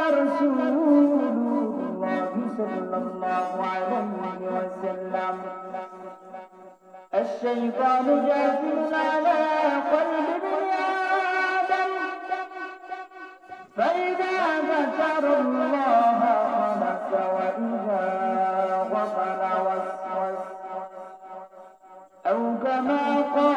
رسول الله صلى الله عليه وسلم الشيطان جاثم على قلب ابن آدم فإذا ذكر الله خلص وإذا غفل وسوس أو كما قال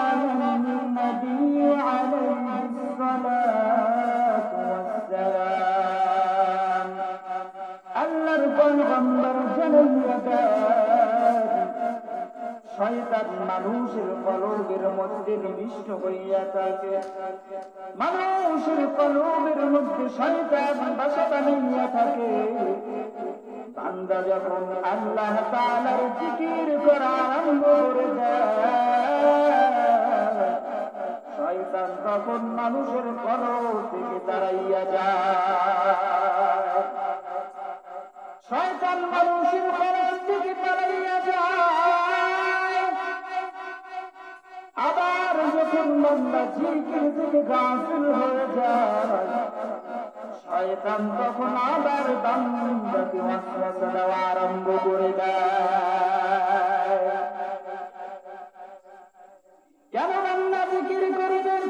শয়তান মানুষের কলবের মধ্যে নিবিষ্ট হইয়া থাকে। মানুষের কলবের মধ্যে শয়তান বাসা বানাইয়া থাকে। বান্দা যখন আল্লাহ জিকির করা আরম্ভ করে শয়তান তখন মানুষের কলব থেকে দাঁড়াইয়া যায়। শয়তান মানুষের জিকির থেকে গাফিল হয়ে যায়। শয়তান তখন আবার বান্দাকে আরম্ভ করে দেয়। কেন বান্দা করিবেন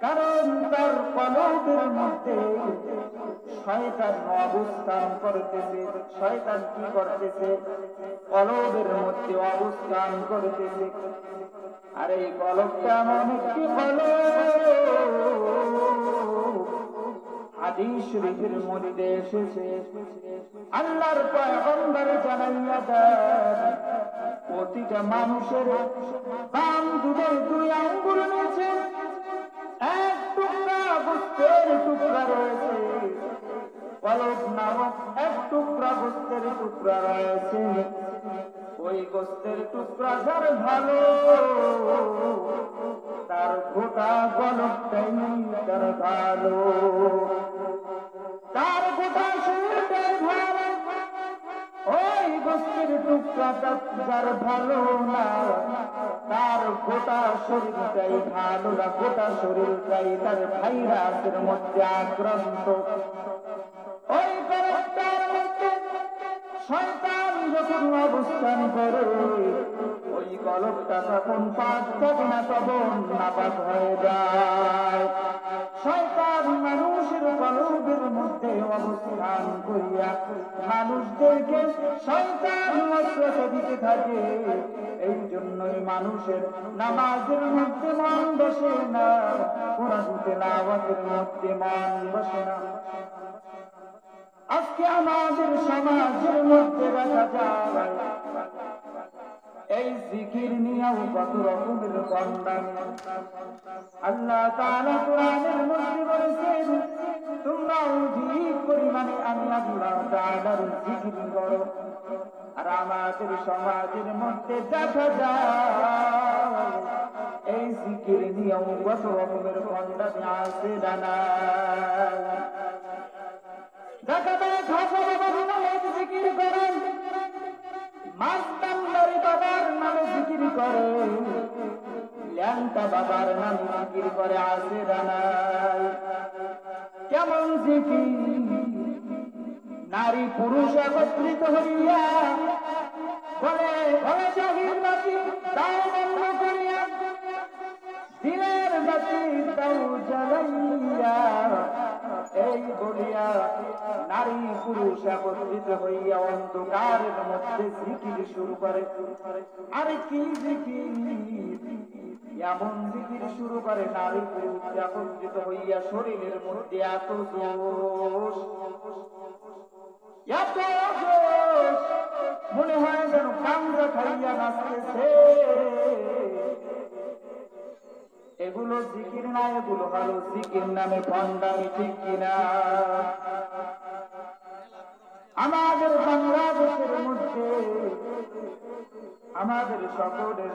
কারণ তার কলবের মধ্যে অবস্থান করতেছে। শয়তান কি করতেছে? কলবের মধ্যে অবস্থান করতেছে। আর এই কলবটা এমন হাদিস এসেছে। আল্লাহর পয়গম্বর জানাইয়া দেন, প্রতিটা মানুষের বাম দুধের দুই আঙ্গুল গোস্তের টুকরা যার ভালো, তার গোটা গলবটাই তার ভালো। তার গোটা শরীরটাই ভালো, ওই গোস্তের টুকরাটা যার ভালো না, তার গোটা শরীরটাই ভালো না, গোটা শরীরটাই তার ভাইরাসের মধ্যে আক্রান্ত। ওই কলবটার মধ্যে শয়তান অবস্থান করে। ওই কলবটা তখন পাঁচ থাকে না তখন নাপাক হয়ে যায়। শয়তান মানুষের কলবের মধ্যে অবস্থান করিয়া মানুষদেরকে শয়তান ওয়াসওয়াসা দিতে থাকে। এই জন্যই মানুষের নামাজের মধ্যে মন বসে না কোরআন তেলাওয়াতের মধ্যে মন বসে না। আজকে আমাদের সমাজের মধ্যে দেখা যায় এই জিকির নিয়েও কত রকমের বন্দান। আল্লাহ তাআলা কোরআনের মধ্যে বলেছেন, তোমরা অধিক পরিমাণে আমি আল্লাহ তাআলার জিকির করো। আর আমাদের সমাজের মধ্যে দেখা যায়, এই জিকির নিয়েও কত রকমের বন্দান আছে জানা দেখা যায় বাবার জিকির করেন। বাবার জিকির করে। ল্যাংটা বাবার নামে জিকির করে আসে রানায় কেমন জিকির? নারী পুরুষ একত্রিত হইয়া বলে বলে জাহির বাতি তাও বন্ধ করিয়া দিনের বাতি তাও জ্বালাইয়া এই বলিয়া নারী পুরুষ একত্রিত হইয়া অন্ধকারের মধ্যে জিকির শুরু করে। আরে কি জিকির? এমন জিকির শুরু করে নারী পুরুষ একত্রিত হইয়া শরীরের মধ্যে এত দোষ এত দোষ মনে হয় যেন কামড়া খাইয়া নাচতেছে। এগুলো জিকির না, এগুলো হলো জিকির নামে ভণ্ডামি, ঠিক কিনা? আমাদের বাংলাদেশের মধ্যে, আমাদের সকলের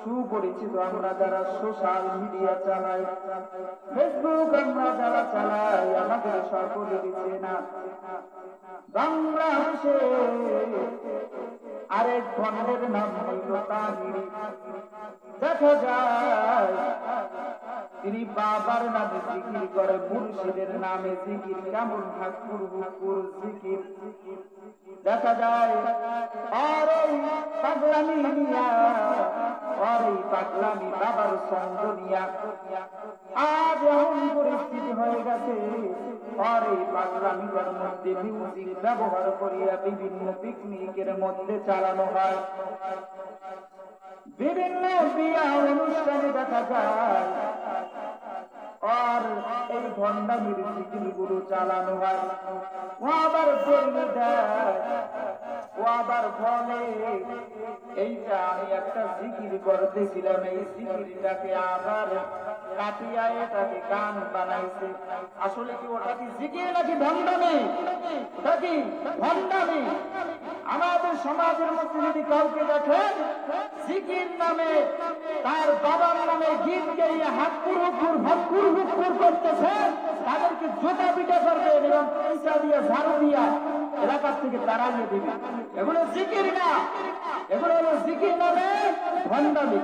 সুপরিচিত, আমরা যারা সোশ্যাল মিডিয়া চালাই ফেসবুক আমরা যারা চালাই, আমাদের সকলেরই চেনা বাংলাদেশে আরেক ভণ্ডের নাম হইল তাহিরি দেখা যায় তিনি বাবার নামে জিকির করে, মুর্শিদের নামে জিকির, কেমন ঠাকুর হুকুর জিকির। দেখা যায়, আর পাগলামি আর পাগলামি বাবার সঙ্গ নিয়া, আজ এমন পরিস্থিতি হয়ে গেছে, আর এই পাগলামিটার মধ্যে মিউজিক ব্যবহার করিয়া বিভিন্ন পিকনিকের মধ্যে চালানো হয়। বিভিন্ন বিয়া অনুষ্ঠানে দেখা যায়। আর এই ভণ্ডামির সিকিল গুরু চালানো হয়। আবার দেয়। আবার এইটা আমি একটা জিকির করতেছিলাম। এই জিকিরটাকে আবার এটাকে গান বানাইছে। আসলে কি ওটা কি জিকির নাকি ভণ্ডামি? ওটা কি ভণ্ডামি? আমাদের সমাজের মধ্যে যদি কাউকে দেখেন, জিকির নামে, তার বাবার নামে গীত গেয়ে হাক্কুর হুকুর হক্কুর হুকুর করতেছে, তাদেরকে জোতা পিঠা করবেন এবং পয়সা দিয়ে ঝাড়ু দিয়া এলাকার থেকে তাড়াইয়ে দিবে। এগুলো জিকির না। এগুলো হলো জিকির নামে ভণ্ডামি।